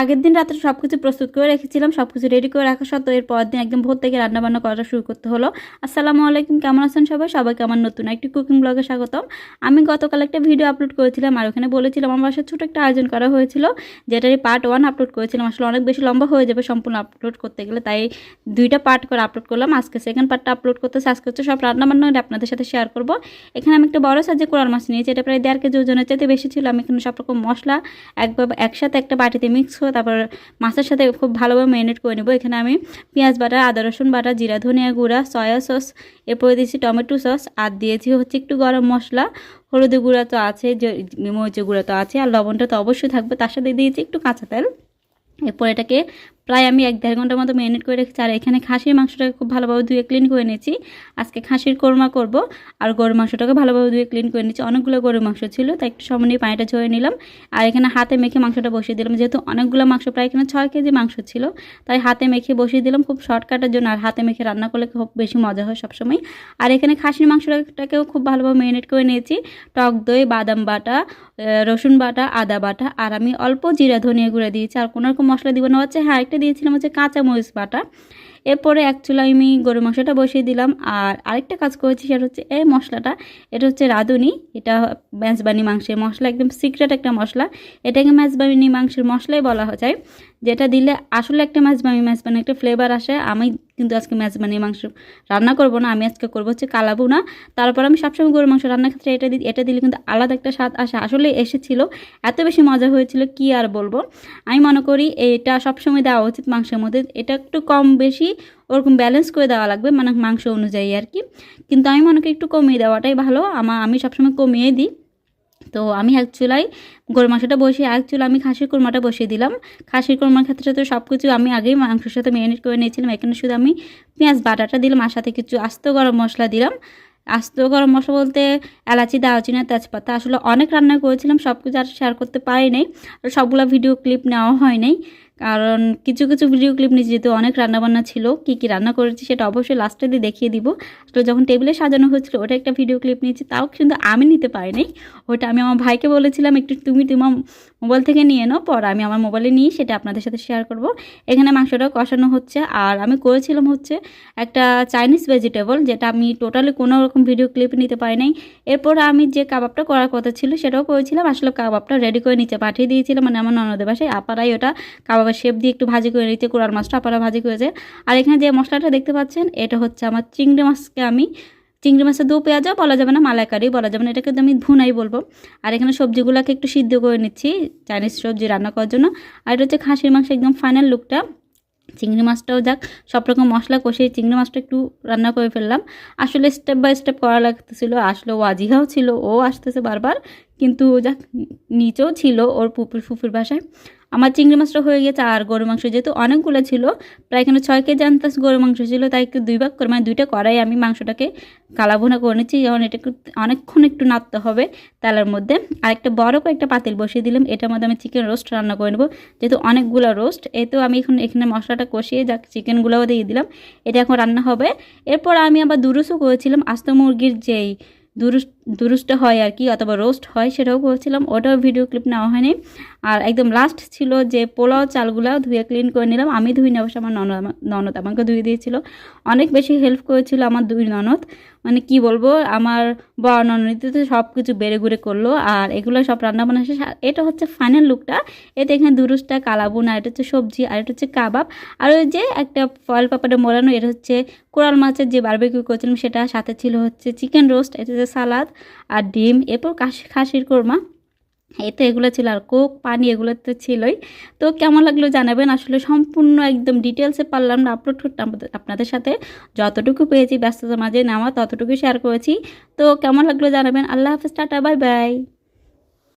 আগের দিন রাত্রে সব কিছু প্রস্তুত করে রেখেছিলাম সব কিছু রেডি করে রাখা সত্ত্বেও এর পরের দিন একদম ভোর থেকে রান্নাবান্না করা শুরু করতে হলো। আসসালামু আলাইকুম, কেমন আছেন সবাই? সবাইকে আমার নতুন একটি কুকিং ব্লগে স্বাগতম। আমি গতকাল একটা ভিডিও আপলোড করেছিলাম আর ওখানে বলেছিলাম আমার বাসায় ছোটো একটা আয়োজন করা হয়েছিল, যেটারই পার্ট ওয়ান আপলোড করেছিলাম। আসলে অনেক বেশি লম্বা হয়ে যাবে সম্পূর্ণ আপলোড করতে গেলে, তাই দুইটা পার্ট করে আপলোড করলাম। আজকে সেকেন্ড পার্টটা আপলোড করতে আজকে হচ্ছে সব রান্নাবান্না আপনাদের সাথে শেয়ার করব। এখানে আমি একটা বড় সাইজে কোরাল মাছ নিয়েছি, এটা প্রায় দেড় কেজি ওজনের চাইতে বেশি ছিল। আমি এখানে সব রকম মশলা একবার একসাথে একটা বাটিতে মিক্স তারপর মাছের সাথে খুব ভালোভাবে ম্যারিনেট করে নেব। এখানে আমি পেঁয়াজ বাটা, আদা, রসুন বাটা, জিরা, ধনিয়া গুঁড়া সয়া সস এরপরে দিয়েছি টমেটো সস আর দিয়েছি হচ্ছে একটু গরম মশলা। হলুদ গুঁড়া তো আছে মরিচ মরিচের গুঁড়া তো আছে, আর লবণটা তো অবশ্যই থাকবে। তার সাথে দিয়েছি একটু কাঁচা তেল। এরপর এটাকে প্রায় আমি এক দেড় ঘণ্টার মতো ম্যারিনেট করে রেখেছি। আর এখানে খাসির মাংসটাকে খুব ভালোভাবে ধুয়ে ক্লিন করে নিয়েছি। আজকে খাসির কোরমা করব আর গরুর মাংসটাকে ভালোভাবে ধুয়ে ক্লিন করে নিয়েছি। অনেকগুলো গরুর মাংস ছিল, তাই একটু সময় নিয়ে পানিটা ঝরে নিলাম। আর এখানে হাতে মেখে মাংসটা বসিয়ে দিলাম। যেহেতু অনেকগুলো মাংস, প্রায় এখানে ছয় কেজি মাংস ছিল, তাই হাতে মেখে বসিয়ে দিলাম খুব শর্টকাটের জন্য। আর হাতে মেখে রান্না করলে খুব বেশি মজা হয় সবসময়। আর এখানে খাসির মাংসটাকেও খুব ভালোভাবে ম্যারিনেট করে নিয়েছি। টক দই, বাদাম বাটা রসুন বাটা, আদা বাটা। আর আমি অল্প জিরা ধনিয়া গুঁড়া দিয়েছি। আর কোনো রকম মশলা দিব না। হচ্ছে হ্যাঁ একটা দিয়েছিলাম হচ্ছে কাঁচা মরিচ বাটা। এরপরে অ্যাকচুয়ালি আমি গরু মাংসটা বসিয়ে দিলাম। আর আরেকটা কাজ করেছি সেটা হচ্ছে এই মশলাটা, এটা হচ্ছে রাঁধুনি। এটা মেজবানি মাংসের মশলা, একদম সিক্রেট একটা মশলা। এটাকে মেজবানি মাংসের মশলাই বলা যায় যেটা দিলে আসলে একটা মেজবানি মেজবানি একটা ফ্লেভার আসে। আমি কিন্তু আজকে মেজবানি মাংস রান্না করব না, আমি আজকে করব হচ্ছে কালাবু না। তারপর আমি সবসময় গরুর মাংস রান্নার ক্ষেত্রে এটা দিই এটা দিলে কিন্তু আলাদা একটা স্বাদ আসে। আসলে এসেছিল, এত বেশি মজা হয়েছিল, কি আর বলব? আমি মনে করি এটা সবসময় দেওয়া উচিত মাংসের মধ্যে। এটা একটু কম বেশি ওরকম ব্যালেন্স করে দেওয়া লাগবে মানে মাংস অনুযায়ী আর কি। কিন্তু আমি মনে করি একটু কমিয়ে দেওয়াটাই ভালো। আমার আমি সবসময় কমিয়ে দিই। তো আমি এক চুলাই গরু মাংসটা বসিয়ে চুলা আমি খাসির কোরমাটা বসিয়ে দিলাম। খাসির কোরমার ক্ষেত্রে তো সব কিছু আমি আগেই মাংসের সাথে ম্যারিনেট করে নিয়েছিলাম। এখানে শুধু আমি পেঁয়াজ বাটাটা দিলাম আর সাথে কিছু আস্ত গরম মশলা দিলাম। আস্ত গরম মশলা বলতে এলাচি, দারচিনি, তেজপাতা আসলে অনেক রান্না করেছিলাম সব কিছু আর শেয়ার করতে পারি নাই। আর সবগুলো ভিডিও ক্লিপ নেওয়া হয় নাই। কারণ কিছু কিছু ভিডিও ক্লিপ নিয়ে যেহেতু অনেক রান্নাবান্না ছিল, কি কি রান্না করেছি সেটা অবশ্যই লাস্টে দিয়ে দেখিয়ে দিব। আসলে যখন টেবিলে সাজানো হয়েছিল, ওটা একটা ভিডিও ক্লিপ নিয়েছি, তাও কিন্তু আমি নিতে পারিনি। ওটা আমি আমার ভাইকে বলেছিলাম, একটু তুমি তোমার মোবাইল থেকে নিয়ে নাও, পর আমি আমার মোবাইলে নিয়ে সেটা আপনাদের সাথে শেয়ার করব। এখানে মাংসটা কষানো হচ্ছে, আর আমি করেছিলাম হচ্ছে একটা চাইনিজ ভেজিটেবল যেটা আমি টোটালি কোনো রকম ভিডিও ক্লিপ নিতে পারি নাই এরপর আমি যে কাবাবটা করার কথা ছিল, সেটাও করেছিলাম। আসলে কাবাবটা রেডি করে নিচে পাঠিয়ে দিয়েছিলাম মানে আমার ননদের বাসায় আপারাই ওটা কাবাবের শেপ দিয়ে একটু ভাজি করে নিতে কোরাল মাছটা আপারা ভাজি করেছে। আর এখানে যে মশলাটা দেখতে পাচ্ছেন, এটা হচ্ছে আমার চিংড়ি মাছকে আমি, চিংড়ি মাছের দু পেঁয়াজও বলা যাবে না মালাইকারি, বলা যাবে না, এটাকে আমি ভুনাই বলব। আর এখানে সবজিগুলোকে একটু সিদ্ধ করে নিচ্ছি, চাইনিজ সবজি রান্না করার জন্য। আর এটা হচ্ছে খাসির মাংস একদম ফাইনাল লুকটা চিংড়ি মাছটাও যাক সব রকম মশলা কষিয়ে চিংড়ি মাছটা একটু রান্না করে ফেললাম। আসলে স্টেপ বাই স্টেপ করা লাগতেছিল, আসলে ওয়াজিহাও ছিল, ও আসতেছে বারবার, কিন্তু যাক, নিচেও ছিল ওর পুপুর ফুফুর বাসায়। আমার চিংড়ি মাছটা হয়ে গেছে আর গরু মাংস যেহেতু অনেকগুলো ছিল, প্রায় এখানে ছয় কেজি আনতাস গরু মাংস ছিল, তাই একটু দুই ভাগ করে মানে দুইটা করাই আমি মাংসটাকে কালাভুনা করে নিচ্ছি, যেমন এটা একটু অনেকক্ষণ একটু নাড়তে হবে তেলের মধ্যে। আর একটা বড় করে একটা পাতিল বসিয়ে দিলাম, এটার মধ্যে আমি চিকেন রোস্ট রান্না করে নেব, যেহেতু অনেকগুলো রোস্ট তো আমি এখন এখানে মশলাটা কষিয়ে যা চিকেনগুলোও দিয়ে দিলাম, এটা এখন রান্না হবে। এরপর আমি আবার দুরুসও করেছিলাম আস্ত মুরগির যেই দুরুস দুরুসটা হয় আর কি, অথবা রোস্ট হয় সেটাও করেছিলাম ওটাও ভিডিও ক্লিপ নেওয়া হয়নি। আর একদম লাস্ট ছিল যে পোলাও চালগুলো ধুয়ে ক্লিন করে নিলাম। আমি ধুই নেব আমার ননদ ননদ আমাকে ধুয়ে দিয়েছিল। অনেক বেশি হেল্প করেছিল আমার দুই ননদ। মানে কি বলব, আমার বড় ননদিতে সব কিছু বেড়ে ঘুরে করল, আর এগুলো সব রান্না বান্না শেষ এটা হচ্ছে ফাইনাল লুকটা এতে এখানে দুরুসটা কালাবুন, আর এটা হচ্ছে সবজি, আর এটা হচ্ছে কাবাব। আর ওই যে একটা ফয়েল পাপাটা মোড়ানো, এটা হচ্ছে কোরাল মাছের যে বারবেকিউ করেছিলাম, সেটা সাথে ছিল হচ্ছে চিকেন রোস্ট এটা হচ্ছে সালাদ আর ডিম, এরপর কাশি, খাসির কোরমা। এই তো এগুলো ছিল আর কোক, পানি এগুলো তো ছিলই। তো কেমন লাগল জানাবেন? আসলে সম্পূর্ণ একদম ডিটেলসে পারলাম না আপলোড করতে আপনাদের সাথে। যতটুকু পেয়েছি ব্যস্ততার মাঝে নেওয়া ততটুকু শেয়ার করেছি। তো কেমন লাগল জানাবেন? আল্লাহ হাফিজ, টাটা বাই বাই